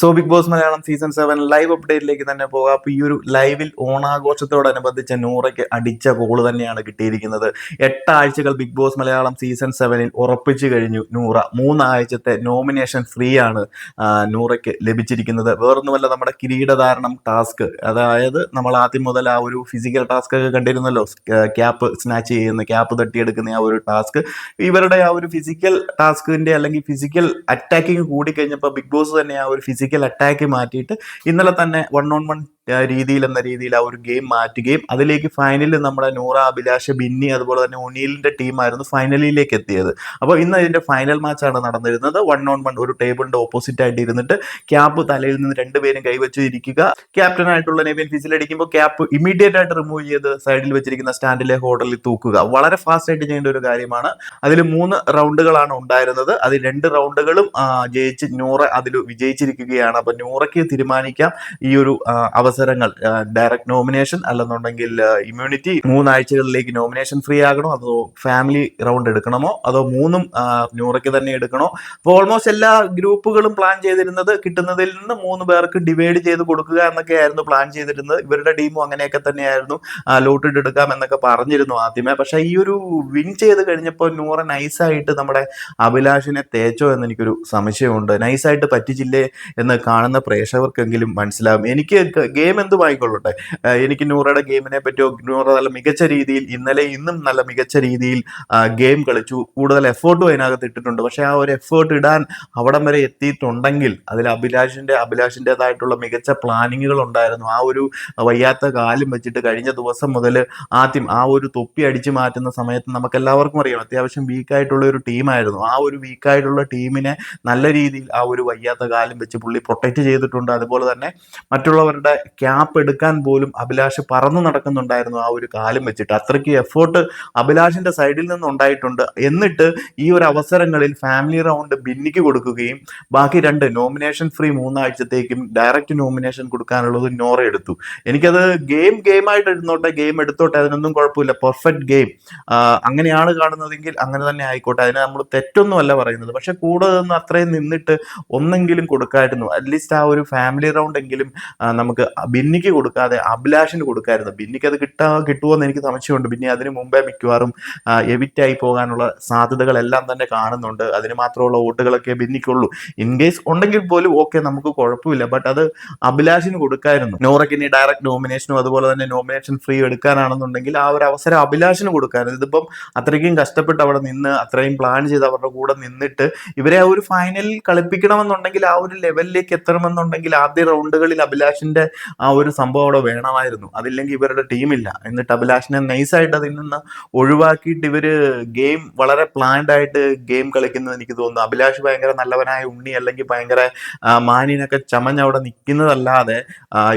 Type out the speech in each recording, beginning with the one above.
So Bigg Boss Malayalam season seven live അപ്ഡേറ്റിലേക്ക് തന്നെ പോകാം. അപ്പൊ ഈ ഒരു ലൈവിൽ ഓണാഘോഷത്തോടനുബന്ധിച്ച് നൂറയ്ക്ക് അടിച്ച കോൾ തന്നെയാണ് കിട്ടിയിരിക്കുന്നത്. എട്ടാഴ്ചകൾ ബിഗ് ബോസ് മലയാളം സീസൺ സെവനിൽ ഉറപ്പിച്ചു കഴിഞ്ഞു നൂറ. മൂന്നാഴ്ചത്തെ നോമിനേഷൻ ഫ്രീ ആണ് നൂറയ്ക്ക് ലഭിച്ചിരിക്കുന്നത്. വേറൊന്നുമല്ല നമ്മുടെ കിരീടധാരണം ടാസ്ക് അതായത് നമ്മൾ ആദ്യം മുതൽ ആ ഒരു ഫിസിക്കൽ ടാസ്ക് ഒക്കെ കണ്ടിരുന്നല്ലോ ക്യാപ്പ് സ്നാച്ച് ചെയ്യുന്ന ക്യാപ്പ് തട്ടിയെടുക്കുന്ന ആ ഒരു ടാസ്ക് ഇവരുടെ ആ ഒരു ഫിസിക്കൽ ടാസ്കിന്റെ അല്ലെങ്കിൽ ഫിസിക്കൽ അറ്റാക്കിങ് കൂടി കഴിഞ്ഞപ്പോൾ ബിഗ് ബോസ് തന്നെ ആ ഒരു ഫിസിക്കൽ അറ്റാക്ക് മാറ്റിയിട്ട് ഇന്നലെ തന്നെ വൺ ഓൺ വൺ രീതിയിൽ എന്ന രീതിയിൽ ആ ഒരു ഗെയിം മാറ്റുകയും അതിലേക്ക് ഫൈനലിൽ നമ്മുടെ നൂറ അഭിലാഷ ബിന്നി അതുപോലെ തന്നെ ഒനീലിന്റെ ടീമായിരുന്നു ഫൈനലിലേക്ക് എത്തിയത്. അപ്പോൾ ഇന്ന് അതിന്റെ ഫൈനൽ മാച്ചാണ് നടന്നിരുന്നത്. വൺ ഓൺ വൺ ഒരു ടേബിളിന്റെ ഓപ്പോസിറ്റ് ആയിട്ട് ഇരുന്നിട്ട് ക്യാപ്പ് തലയിൽ നിന്ന് രണ്ടുപേരും കൈവച്ച് ഇരിക്കുക. ക്യാപ്റ്റൻ ആയിട്ടുള്ള നെവിൻ ഫിസിലടിക്കുമ്പോൾ ക്യാപ്പ് ഇമീഡിയറ്റ് ആയിട്ട് റിമൂവ് ചെയ്ത് സൈഡിൽ വെച്ചിരിക്കുന്ന സ്റ്റാൻഡിലെ ഹോട്ടലിൽ തൂക്കുക. വളരെ ഫാസ്റ്റ് ആയിട്ട് ചെയ്യേണ്ട ഒരു കാര്യമാണ്. അതിൽ മൂന്ന് റൗണ്ടുകളാണ് ഉണ്ടായിരുന്നത്. അതിൽ രണ്ട് റൗണ്ടുകളും ജയിച്ച് നൂറ അതിൽ വിജയിച്ചിരിക്കുകയാണ്. അപ്പൊ നൂറയ്ക്ക് തീരുമാനിക്കാം ഈ ഒരു ആ, അവസരങ്ങൾ ഡയറക്റ്റ് നോമിനേഷൻ അല്ലെന്നുണ്ടെങ്കിൽ ഇമ്മ്യൂണിറ്റി മൂന്നാഴ്ചകളിലേക്ക് നോമിനേഷൻ ഫ്രീ ആകണോ? അതോ ഫാമിലി റൗണ്ട് എടുക്കണമോ? അതോ മൂന്നും ന്യൂറയ്ക്ക് തന്നെ എടുക്കണോ? അപ്പോൾ ഓൾമോസ്റ്റ് എല്ലാ ഗ്രൂപ്പുകളും പ്ലാൻ ചെയ്തിരുന്നത് കിട്ടുന്നതിൽ നിന്ന് മൂന്ന് പേർക്ക് ഡിവൈഡ് ചെയ്ത് കൊടുക്കുക എന്നൊക്കെയായിരുന്നു പ്ലാൻ ചെയ്തിരുന്നത്. ഇവരുടെ ടീമും അങ്ങനെയൊക്കെ തന്നെയായിരുന്നു ലോട്ടിട്ട് എടുക്കാം എന്നൊക്കെ പറഞ്ഞിരുന്നു ആദ്യമേ. പക്ഷെ ഈ ഒരു വിൻ ചെയ്ത് കഴിഞ്ഞപ്പോൾ നൂറ നൈസായിട്ട് നമ്മുടെ അഭിലാഷിനെ തേച്ചോ എന്ന് എനിക്കൊരു സംശയമുണ്ട്. നൈസായിട്ട് പറ്റിച്ചില്ലേ എന്ന് കാണുന്ന പ്രേക്ഷകർക്കെങ്കിലും മനസ്സിലാവും. എനിക്ക് ഗെയിം എന്തും ആയിക്കൊള്ളട്ടെ ആഹ് എനിക്ക് നൂറയുടെ ഗെയിമിനെ പറ്റിയോ നൂറ നല്ല മികച്ച രീതിയിൽ ഇന്നലെ ഇന്നും നല്ല മികച്ച രീതിയിൽ ഗെയിം കളിച്ചു. കൂടുതൽ എഫേർട്ടും അതിനകത്ത് ഇട്ടിട്ടുണ്ട്. പക്ഷെ ആ ഒരു എഫേർട്ട് ഇടാൻ അവിടം വരെ എത്തിയിട്ടുണ്ടെങ്കിൽ അതിൽ അഭിലാഷിന്റെ അഭിലാഷിന്റെതായിട്ടുള്ള മികച്ച പ്ലാനിങ്ങുകൾ ഉണ്ടായിരുന്നു. ആ ഒരു വയ്യാത്ത കാലും വെച്ചിട്ട് കഴിഞ്ഞ ദിവസം മുതൽ ആദ്യം ആ ഒരു തൊപ്പി അടിച്ചു മാറ്റുന്ന സമയത്ത് നമുക്ക് എല്ലാവർക്കും അറിയാം അത്യാവശ്യം വീക്കായിട്ടുള്ള ഒരു ടീമായിരുന്നു ആ ഒരു വീക്കായിട്ടുള്ള ടീമിനെ നല്ല രീതിയിൽ ആ ഒരു വയ്യാത്ത കാലം വെച്ച് പുള്ളി പ്രൊട്ടക്റ്റ് ചെയ്തിട്ടുണ്ട്. അതുപോലെ തന്നെ മറ്റുള്ളവരുടെ ക്യാപ്പ് എടുക്കാൻ പോലും അഭിലാഷ് പറന്നു നടക്കുന്നുണ്ടായിരുന്നു ആ ഒരു കാലം വെച്ചിട്ട്. അത്രയ്ക്ക് എഫേർട്ട് അഭിലാഷിന്റെ സൈഡിൽ നിന്നുണ്ടായിട്ടുണ്ട്. എന്നിട്ട് ഈ ഒരു അവസരങ്ങളിൽ ഫാമിലി റൗണ്ട് ബിന്നിക്ക് കൊടുക്കുകയും ബാക്കി രണ്ട് നോമിനേഷൻ ഫ്രീ മൂന്നാഴ്ചത്തേക്കും ഡയറക്റ്റ് നോമിനേഷൻ കൊടുക്കാനുള്ളത് നോറ എടുത്തു. എനിക്കത് ഗെയിം ഗെയിം ആയിട്ട് ഇരുന്നോട്ടെ ഗെയിം എടുത്തോട്ടെ അതിനൊന്നും കുഴപ്പമില്ല. പെർഫെക്റ്റ് ഗെയിം അങ്ങനെയാണ് കാണുന്നതെങ്കിൽ അങ്ങനെ തന്നെ ആയിക്കോട്ടെ. അതിന് നമ്മൾ തെറ്റൊന്നുമല്ല പറയുന്നത്. പക്ഷെ കൂടെ നിന്ന് അത്രയും നിന്നിട്ട് ഒന്നെങ്കിലും കൊടുക്കായിരുന്നു. അറ്റ്ലീസ്റ്റ് ആ ഒരു ഫാമിലി റൗണ്ട് എങ്കിലും നമുക്ക് ബിന്നിക്ക് കൊടുക്കാതെ അഭിലാഷിന് കൊടുക്കായിരുന്നു. ബിന്നിക്ക് അത് കിട്ടാ കിട്ടുമോ എന്ന് എനിക്ക് സംശയമുണ്ട്. പിന്നെ അതിന് മുമ്പേ മിക്കവാറും എവിറ്റായി പോകാനുള്ള സാധ്യതകളെല്ലാം തന്നെ കാണുന്നുണ്ട്. അതിന് മാത്രമുള്ള വോട്ടുകളൊക്കെ ബിന്നിക്കുള്ളൂ. ഇൻ കേസ് ഉണ്ടെങ്കിൽ പോലും ഓക്കെ നമുക്ക് കുഴപ്പമില്ല. ബട്ട് അത് അഭിലാഷിന് കൊടുക്കായിരുന്നു. നോറയ്ക്ക് ഇനി ഡയറക്റ്റ് നോമിനേഷനും അതുപോലെ തന്നെ നോമിനേഷൻ ഫ്രീ എടുക്കാനാണെന്നുണ്ടെങ്കിൽ ആ ഒരു അവസരം അഭിലാഷിന് കൊടുക്കായിരുന്നു. ഇതിപ്പം അത്രയ്ക്കും കഷ്ടപ്പെട്ട് അവിടെ നിന്ന് അത്രയും പ്ലാൻ ചെയ്ത് അവരുടെ കൂടെ നിന്നിട്ട് ഇവരെ ആ ഒരു ഫൈനലിൽ കളിപ്പിക്കണമെന്നുണ്ടെങ്കിൽ ആ ഒരു ലെവലിലേക്ക് എത്തണമെന്നുണ്ടെങ്കിൽ ആദ്യ റൗണ്ടുകളിൽ അഭിലാഷിന്റെ ആ ഒരു സംഭവം അവിടെ വേണമായിരുന്നു. അതില്ലെങ്കിൽ ഇവരുടെ ടീമില്ല എന്നിട്ട് അഭിലാഷിനെ നൈസായിട്ട് അതിൽ നിന്ന് ഒഴിവാക്കിയിട്ട് ഇവർ ഗെയിം വളരെ പ്ലാൻഡ് ആയിട്ട് ഗെയിം കളിക്കുന്നത് എനിക്ക് തോന്നുന്നു. അഭിലാഷ് ഭയങ്കര നല്ലവനായ ഉണ്ണി അല്ലെങ്കിൽ ഭയങ്കര മാനിനൊക്കെ ചമഞ്ഞ് അവിടെ നിൽക്കുന്നതല്ലാതെ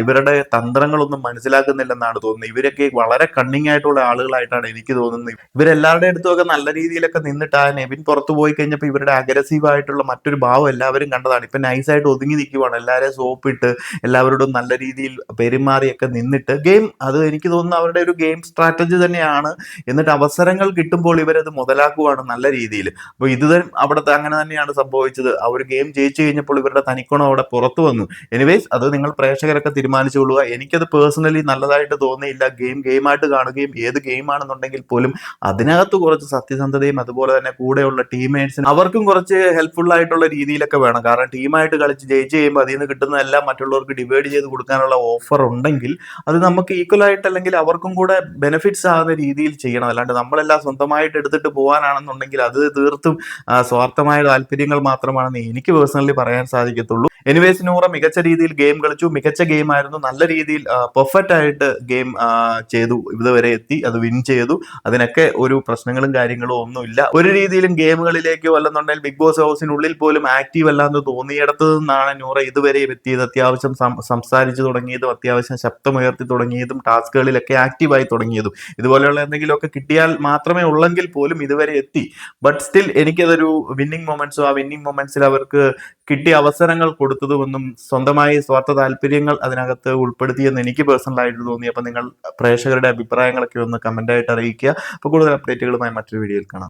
ഇവരുടെ തന്ത്രങ്ങളൊന്നും മനസ്സിലാക്കുന്നില്ലെന്നാണ് തോന്നുന്നത്. ഇവരൊക്കെ വളരെ കണ്ണിങ് ആയിട്ടുള്ള ആളുകളായിട്ടാണ് എനിക്ക് തോന്നുന്നത്. ഇവരെല്ലാവരുടെ അടുത്തുമൊക്കെ നല്ല രീതിയിലൊക്കെ നിന്നിട്ട് ആ നെവിൻ പുറത്തു പോയി കഴിഞ്ഞപ്പോൾ ഇവരുടെ അഗ്രസീവ് ആയിട്ടുള്ള മറ്റൊരു ഭാവം എല്ലാവരും കണ്ടതാണ്. ഇപ്പൊ നൈസായിട്ട് ഒതുങ്ങി നിൽക്കുവാണ് എല്ലാവരെയും സോപ്പിട്ട് എല്ലാവരോടും നല്ല രീതിയിൽ പെരുമാറിയൊക്കെ നിന്നിട്ട് ഗെയിം അത് എനിക്ക് തോന്നുന്നു അവരുടെ ഒരു ഗെയിം സ്ട്രാറ്റജി തന്നെയാണ്. എന്നിട്ട് അവസരങ്ങൾ കിട്ടുമ്പോൾ ഇവരത് മുതലാക്കുവാണ് നല്ല രീതിയിൽ. അപ്പോൾ ഇത് അവിടെ അങ്ങനെ തന്നെയാണ് സംഭവിച്ചത്. ഒരു ഗെയിം ജയിച്ചു കഴിഞ്ഞപ്പോൾ ഇവരുടെ തനിക്കോണം അവിടെ പുറത്തു വന്നു. എനിവേസ് അത് നിങ്ങൾ പ്രേക്ഷകരൊക്കെ തീരുമാനിച്ചുകൊള്ളുക എനിക്കത് പേഴ്സണലി നല്ലതായിട്ട് തോന്നിയില്ല. ഗെയിം ഗെയിമായിട്ട് കാണുകയും ഏത് ഗെയിമാണെന്നുണ്ടെങ്കിൽ പോലും അതിനകത്ത് കുറച്ച് സത്യസന്ധതയും അതുപോലെ തന്നെ കൂടെയുള്ള ടീംമേറ്റ്സിന് അവർക്കും കുറച്ച് ഹെൽപ്ഫുൾ ആയിട്ടുള്ള രീതിയിലൊക്കെ വേണം. കാരണം ടീമായിട്ട് കളിച്ച് ജയിച്ച് കഴിയുമ്പോൾ അതിൽ നിന്ന് കിട്ടുന്നതെല്ലാം മറ്റുള്ളവർക്ക് ഡിവൈഡ് ചെയ്ത് കൊടുക്കാനുള്ള ഓഫർ ഉണ്ടെങ്കിൽ അത് നമുക്ക് ഈക്വൽ ആയിട്ട് അല്ലെങ്കിൽ അവർക്കും കൂടെ ബെനിഫിറ്റ്സ് ആകുന്ന രീതിയിൽ ചെയ്യണം. അല്ലാണ്ട് നമ്മളെല്ലാം സ്വന്തമായിട്ട് എടുത്തിട്ട് പോകാനാണെന്നുണ്ടെങ്കിൽ അത് തീർത്തും സ്വാർത്ഥമായ താല്പര്യങ്ങൾ മാത്രമാണെന്ന് എനിക്ക് പേഴ്സണലി പറയാൻ സാധിക്കത്തുള്ളൂ. എനിവേസ് നൂറ മികച്ച രീതിയിൽ ഗെയിം കളിച്ചു. മികച്ച ഗെയിം ആയിരുന്നു. നല്ല രീതിയിൽ പെർഫെക്റ്റ് ആയിട്ട് ഗെയിം ചെയ്തു. ഇതുവരെ എത്തി. അത് വിൻ ചെയ്തു. അതിനൊക്കെ ഒരു പ്രശ്നങ്ങളും കാര്യങ്ങളും ഒന്നുമില്ല ഒരു രീതിയിലും ഗെയിമുകളിലേക്കോ അല്ലെന്നുണ്ടെങ്കിൽ ബിഗ് ബോസ് ഹൗസിനുള്ളിൽ പോലും ആക്റ്റീവ് അല്ലാന്ന് തോന്നിയിടത്തു നിന്നാണ് നൂറ ഇതുവരെ എത്തിയത്. അത്യാവശ്യം സംസാരിച്ചു തുടങ്ങിയതും അത്യാവശ്യം ശബ്ദമുയർത്തി തുടങ്ങിയതും ടാസ്കുകളിലൊക്കെ ആക്റ്റീവായി തുടങ്ങിയതും. ഇതുപോലെയുള്ള എന്തെങ്കിലുമൊക്കെ കിട്ടിയാൽ മാത്രമേ ഉള്ളെങ്കിൽ പോലും ഇതുവരെ എത്തി. ബട്ട് സ്റ്റിൽ എനിക്കതൊരു വിന്നിങ് മൊമെന്റ്സോ ആ വിന്നിങ് മൊമെന്റ്സിൽ അവർക്ക് കിട്ടിയ അവസരങ്ങൾ കൊടുത്തതുമൊന്നും സ്വന്തമായി സ്വാർത്ഥ താല്പര്യങ്ങൾ അതിനകത്ത് ഉൾപ്പെടുത്തിയെന്ന് എനിക്ക് പേഴ്സണലായിട്ട് തോന്നി. അപ്പം നിങ്ങൾ പ്രേക്ഷകരുടെ അഭിപ്രായങ്ങളൊക്കെ ഒന്ന് കമന്റായിട്ട് അറിയിക്കുക. അപ്പോൾ കൂടുതൽ അപ്ഡേറ്റുകളുമായി മറ്റൊരു വീഡിയോയിൽ കാണാം.